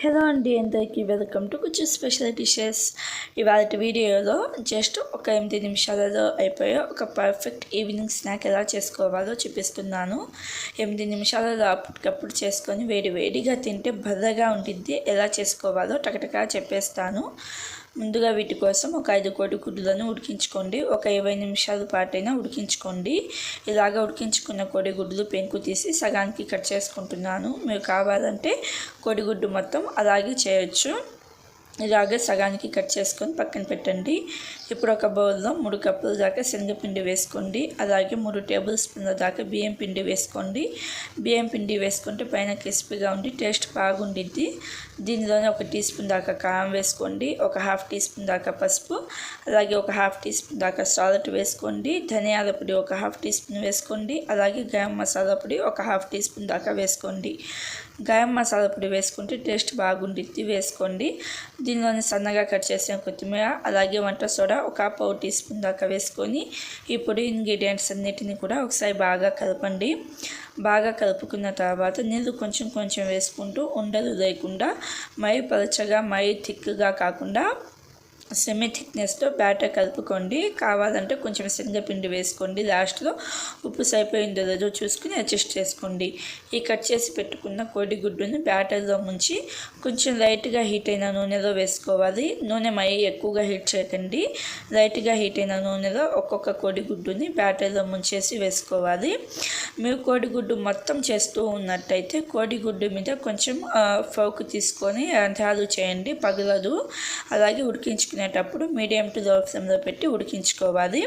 Hello అండి అందరికీ welcome to కొంచెం స్పెషల్ డిషెస్. ఇవాళ వీడియోలో జస్ట్ ఒక ఎనిమిది నిమిషాలలో అయిపోయే ఒక పర్ఫెక్ట్ ఈవినింగ్ స్నాక్ ఎలా చేసుకోవాలో చూపిస్తున్నాను. ఎనిమిది నిమిషాలలో అప్పటికప్పుడు చేసుకొని వేడి వేడిగా తింటే బర్రగా ఉంటుంది ఎలా చేసుకోవాలో టకటకా చెప్పేస్తాను. ముందుగా వీటి కోసం ఒక ఐదు కోడి గుడ్లను ఉడికించుకోండి. ఒక ఇరవై నిమిషాల పాటైనా ఉడికించుకోండి. ఇలాగ ఉడికించుకున్న కోడిగుడ్లు పెంకు తీసి సగానికి కట్ చేసుకుంటున్నాను. మీరు కావాలంటే కోడిగుడ్డు మొత్తం అలాగే చేయొచ్చు. ఇలాగే సగానికి కట్ చేసుకొని పక్కన పెట్టండి. ఇప్పుడు ఒక బౌల్లో మూడు కప్పుల దాకా శనగపిండి వేసుకోండి. అలాగే మూడు టేబుల్ స్పూన్ల దాకా బియ్యం పిండి వేసుకోండి. బియ్యం పిండి వేసుకుంటే పైన క్రిస్పీగా ఉండి టేస్ట్ బాగుండిద్ది. దీనిలోనే ఒక టీ స్పూన్ దాకా కారం వేసుకోండి. ఒక హాఫ్ టీ స్పూన్ దాకా పసుపు. అలాగే ఒక హాఫ్ టీ స్పూన్ దాకా సాల్ట్ వేసుకోండి. ధనియాల పొడి ఒక హాఫ్ టీ స్పూన్ వేసుకోండి. అలాగే గరం మసాలా పొడి ఒక హాఫ్ టీ స్పూన్ దాకా వేసుకోండి. గరం మసాలా పొడి వేసుకుంటే టేస్ట్ బాగుండిద్ది వేసుకోండి. దీనిలోని సన్నగా కట్ చేసిన కొత్తిమీర అలాగే వంట సోడా ఒక పావు టీ స్పూన్ దాకా వేసుకొని ఇప్పుడు ఇంగ్రీడియంట్స్ అన్నిటిని కూడా ఒకసారి బాగా కలపండి. బాగా కలుపుకున్న తర్వాత నీళ్ళు కొంచెం కొంచెం వేసుకుంటూ ఉండలు లేకుండా మై పలచగా మై థిక్గా కాకుండా సెమీ థిక్నెస్తో బ్యాటర్ కలుపుకోండి. కావాలంటే కొంచెం శనగపిండి వేసుకోండి. లాస్ట్లో ఉప్పు సరిపోయిందో లేదో చూసుకుని అడ్జస్ట్ చేసుకోండి. ఈ కట్ చేసి పెట్టుకున్న కోడిగుడ్డుని బ్యాటర్లో ముంచి కొంచెం లైట్గా హీట్ అయిన నూనెలో వేసుకోవాలి. నూనె మై ఎక్కువగా హీట్ చేయకండి. లైట్గా హీట్ అయిన నూనెలో ఒక్కొక్క కోడిగుడ్డుని బ్యాటర్లో ముంచేసి వేసుకోవాలి. మీరు కోడిగుడ్డు మొత్తం చేస్తూ ఉన్నట్టయితే కోడిగుడ్డు మీద కొంచెం ఫోక్ తీసుకొని అంతాలు చేయండి. పగలదు. అలాగే ఉడికించుకుని ఉడికించుకునేటప్పుడు మీడియం టు దోసంలో పెట్టి ఉడికించుకోవాలి.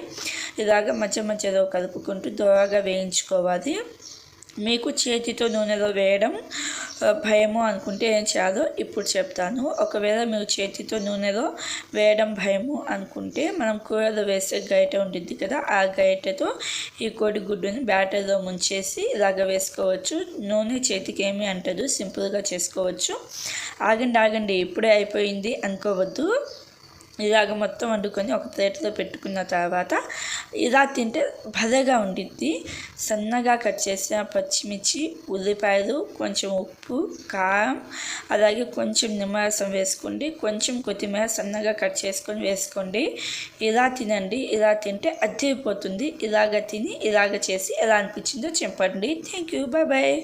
ఇలాగ మధ్య మధ్యలో కలుపుకుంటూ దోరగా వేయించుకోవాలి. మీకు చేతితో నూనెలో వేయడం భయము అనుకుంటే ఏం చేయాలో ఇప్పుడు చెప్తాను. ఒకవేళ మీరు చేతితో నూనెలో వేయడం భయము అనుకుంటే మనం కూరలో వేసే గైట ఉంటుంది కదా ఆ గైటతో ఈ కోడి గుడ్డుని బ్యాటర్లో ముంచేసి ఇలాగ వేసుకోవచ్చు. నూనె చేతికి ఏమీ అంటదు సింపుల్గా చేసుకోవచ్చు. ఆగండి ఆగండి ఇప్పుడే అయిపోయింది అనుకోవద్దు. ఇలాగ మొత్తం వండుకొని ఒక ప్లేట్లో పెట్టుకున్న తర్వాత ఇలా తింటే భలేగా ఉండిద్ది. సన్నగా కట్ చేసిన పచ్చిమిర్చి ఉల్లిపాయలు కొంచెం ఉప్పు కారం అలాగే కొంచెం నిమ్మరసం వేసుకోండి. కొంచెం కొత్తిమీర సన్నగా కట్ చేసుకొని వేసుకోండి. ఇలా తినండి. ఇలా తింటే అద్దరిపోతుంది ఇలాగ తిని ఇలాగ చేసి ఎలా అనిపించిందో చెప్పండి. Thank you. Bye bye